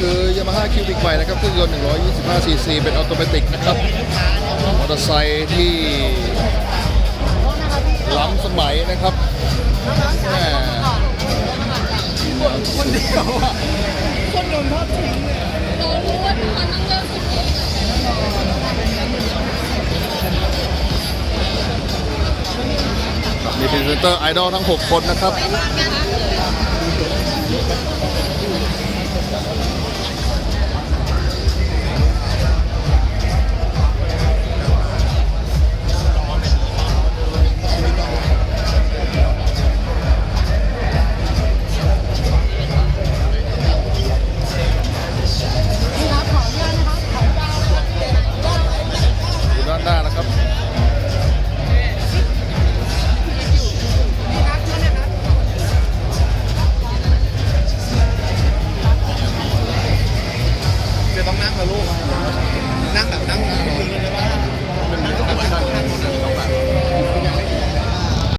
คือ Yamaha Cubic ใหม่นะครับเครื่องยนต์ 125 cc เป็นออโตเมติกนะครับมอเตอร์ไซค์ที่ล้ำสมัยนะครับแหม่คนเดียวอะคนโดนทอดทิ้งเลยเรารู้ว่าทุกคนต้องเลือกสิ่งนี้มีพรีเซนเตอร์ไอดอลทั้ง 6 คนนะครับ นั่งแบบนั่ง